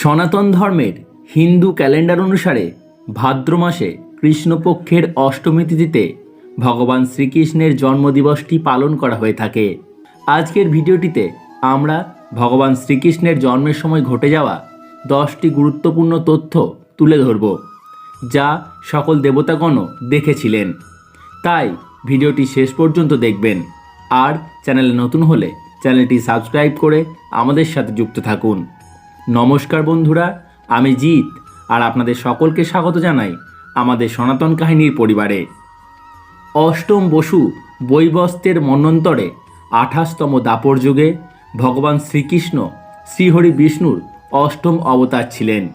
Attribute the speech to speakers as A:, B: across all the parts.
A: সনাতন ধর্মের হিন্দু ক্যালেন্ডার অনুসারে ভাদ্র মাসে কৃষ্ণপক্ষের অষ্টমী তিথিতে ভগবান শ্রীকৃষ্ণের জন্মদিবসটি পালন করা হয়ে থাকে। আজকের ভিডিওটিতে আমরা ভগবান শ্রীকৃষ্ণের জন্মের সময় ঘটে যাওয়া দশটি গুরুত্বপূর্ণ তথ্য তুলে ধরব, যা সকল দেবতাগণও দেখেছিলেন। তাই ভিডিওটি শেষ পর্যন্ত দেখবেন। আর চ্যানেলে নতুন হলে চ্যানেলটি সাবস্ক্রাইব করে আমাদের সাথে যুক্ত থাকুন। নমস্কার বন্ধুরা, আমি জিৎ আর আপনাদের সকলকে স্বাগত জানাই আমাদের সনাতন কাহিনীর পরিবারে। অষ্টম বসু বৈবস্তের মন্বন্তরে আঠাশতম দাপর যুগে ভগবান শ্রীকৃষ্ণ শ্রীহরি বিষ্ণুর অষ্টম অবতার ছিলেন।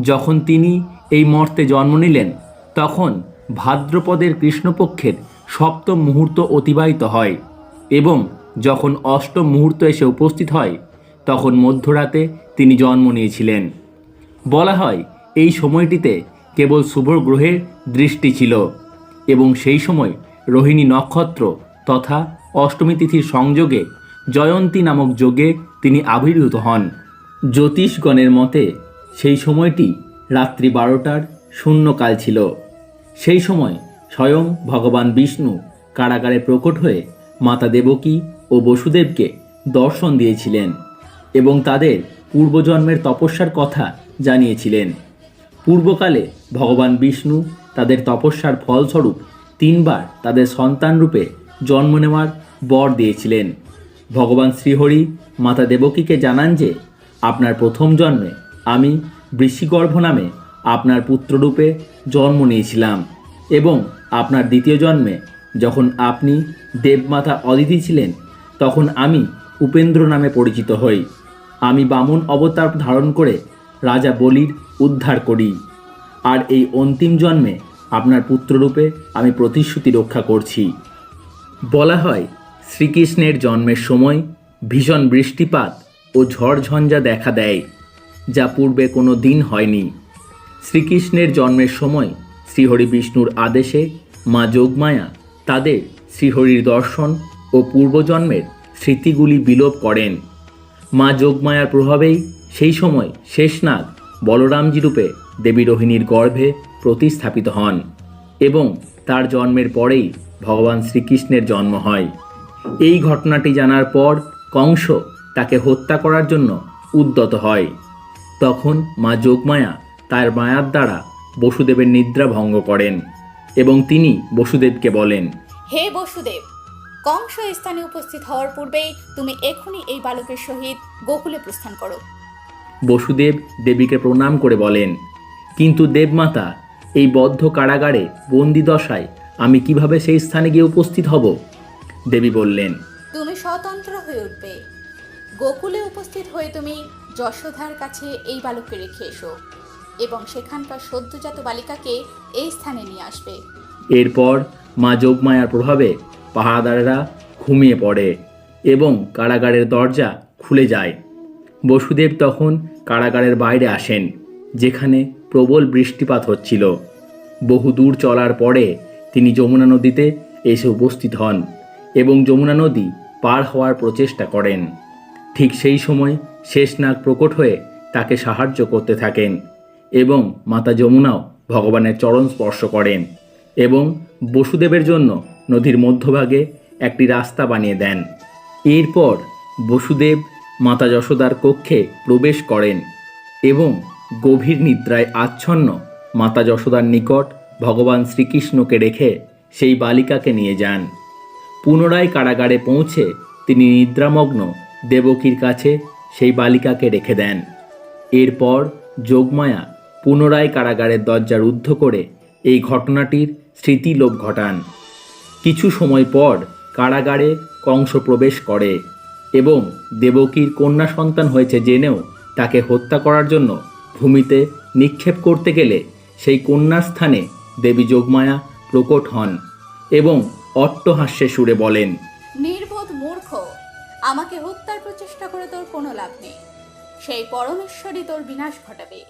A: যখন তিনি এই মর্তে জন্ম নিলেন, তখন ভাদ্রপদের কৃষ্ণপক্ষের সপ্তম মুহূর্ত অতিবাহিত হয় এবং যখন অষ্টম মুহূর্ত এসে উপস্থিত হয় তখন মধ্যরাতে তিনি জন্ম নিয়েছিলেন। বলা হয়, এই সময়টিতে কেবল শুভ গ্রহের দৃষ্টি ছিল এবং সেই সময় রোহিণী নক্ষত্র তথা অষ্টমী তিথির সংযোগে জয়ন্তী নামক যোগে তিনি আবির্ভূত হন। জ্যোতিষগণের মতে, সেই সময়টি রাত্রি বারোটার শূন্যকাল ছিল। সেই সময় স্বয়ং ভগবান বিষ্ণু কারাগারে প্রকট হয়ে মাতা দেবকী ও বসুদেবকে দর্শন দিয়েছিলেন। এবং তাদের পূর্বজন্মের তপস্যার কথা জানিয়েছিলেন। পূর্বকালে ভগবান বিষ্ণু তাদের তপস্যার ফলস্বরূপ তিনবার তাদের সন্তান রূপে জন্ম নেওয়ার বর দিয়েছিলেন। ভগবান শ্রীহরি মাতা দেবকীকে জানান যে, আপনার প্রথম জন্মে আমি বৃষিগর্ভ নামে আপনার পুত্ররূপে জন্ম নিয়েছিলাম এবং আপনার দ্বিতীয় জন্মে যখন আপনি দেবমাতা অদিতি ছিলেন, তখন আমি উপেন্দ্র নামে পরিচিত হই। আমি বামুন অবতার ধারণ করে রাজা বলির উদ্ধার করি। আর এই অন্তিম জন্মে আপনার পুত্ররূপে আমি প্রতিশ্রুতি রক্ষা করছি। বলা হয়, শ্রীকৃষ্ণের জন্মের সময় ভীষণ বৃষ্টিপাত ও ঝড়ঝঞ্ঝা দেখা দেয়, যা পূর্বে কোনো দিন হয়নি। শ্রীকৃষ্ণের জন্মের সময় শ্রীহরি বিষ্ণুর আদেশে মা যোগমায়া তাদের শ্রীহরির দর্শন ও পূর্বজন্মের স্মৃতিগুলি বিলোপ করেন। মা যোগমায়ার প্রভাবেই সেই সময় শেষনাগ বলরামজি রূপে দেবী রোহিণীর গর্ভে প্রতিস্থাপিত হন এবং তার জন্মের পরেই ভগবান শ্রীকৃষ্ণের জন্ম হয়। এই ঘটনাটি জানার পর কংস তাকে হত্যা করার জন্য উদ্যত হয়। তখন মা যোগমায়া তার মায়ার দ্বারা বসুদেবের নিদ্রা ভঙ্গ করেন এবং তিনি বসুদেবকে বলেন,
B: হে বসুদেব কংস স্থানে উপস্থিত হওয়ার পূর্বেই তুমি এখনই এই বালকের সহিত গোকুলে প্রস্থান করো।
A: বসুদেব দেবীকে প্রণাম করে বলেন কিন্তু দেবমাতা এই বদ্ধ কারাগারে বন্দি দশায় আমি কীভাবে সেই স্থানে গিয়ে উপস্থিত হব? দেবী বললেন
B: তুমি স্বতন্ত্র হয়ে উঠবে। গোকুলে উপস্থিত হয়ে তুমি যশোধার কাছে এই বালককে রেখে এসো এবং সেখানকার সদ্যজাত বালিকাকে এই স্থানে নিয়ে আসবে।
A: এরপর মা যোগমায়ার প্রভাবে পাহারাদারেরা ঘুমিয়ে পড়ে এবং কারাগারের দরজা খুলে যায়। বসুদেব তখন কারাগারের বাইরে আসেন, যেখানে প্রবল বৃষ্টিপাত হচ্ছিল। বহু দূর চলার পরে তিনি যমুনা নদীতে এসে উপস্থিত হন এবং যমুনা নদী পার হওয়ার প্রচেষ্টা করেন। ঠিক সেই সময় শেষনাগ প্রকট হয়ে তাকে সাহায্য করতে থাকেন এবং মাতা যমুনাও ভগবানের চরণ স্পর্শ করেন এবং বসুদেবের জন্য নদীর মধ্যভাগে একটি রাস্তা বানিয়ে দেন। এরপর বসুদেব মাতা যশোদার কক্ষে প্রবেশ করেন এবং গভীর নিদ্রায় আচ্ছন্ন মাতা যশোদার নিকট ভগবান শ্রীকৃষ্ণকে রেখে সেই বালিকাকে নিয়ে যান। পুনরায় কারাগারে পৌঁছে তিনি নিদ্রামগ্ন দেবকীর কাছে সেই বালিকাকে রেখে দেন। এরপর যোগমায়া পুনরায় কারাগারের দরজা রুদ্ধ করে এই ঘটনাটির স্মৃতিলোপ ঘটান। কিছু সময় পর কারাগারে কংস প্রবেশ করে এবং দেবকীর কন্যা সন্তান হয়েছে জেনেও তাকে হত্যা করার জন্য ভূমিতে নিক্ষেপ করতে গেলে সেই কন্যার স্থানে দেবী যোগমায়া প্রকট হন এবং অট্টহাস্যে সুরে বলেন,
B: নির্বোধ মূর্খ, আমাকে হত্যার প্রচেষ্টা করে তোর কোনো লাভ নেই। সেই পরমেশ্বরই তোর বিনাশ ঘটাবে।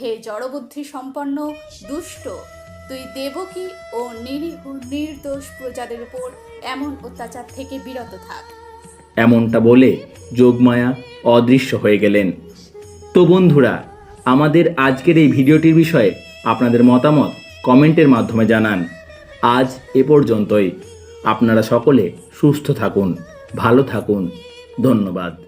B: হে জড়বুদ্ধি সম্পন্ন দুষ্ট তুই দেবকী ও নিরীহ নির্দোষ প্রজাদের উপর এমন অত্যাচার থেকে বিরত থাক।
A: এমনটা বলে যোগমায়া অদৃশ্য হয়ে গেলেন। তো বন্ধুরা, আমাদের আজকের এই ভিডিওটির বিষয়ে আপনাদের মতামত কমেন্টের মাধ্যমে জানান। আজ এ পর্যন্তই। আপনারা সকলে সুস্থ থাকুন, ভালো থাকুন। ধন্যবাদ।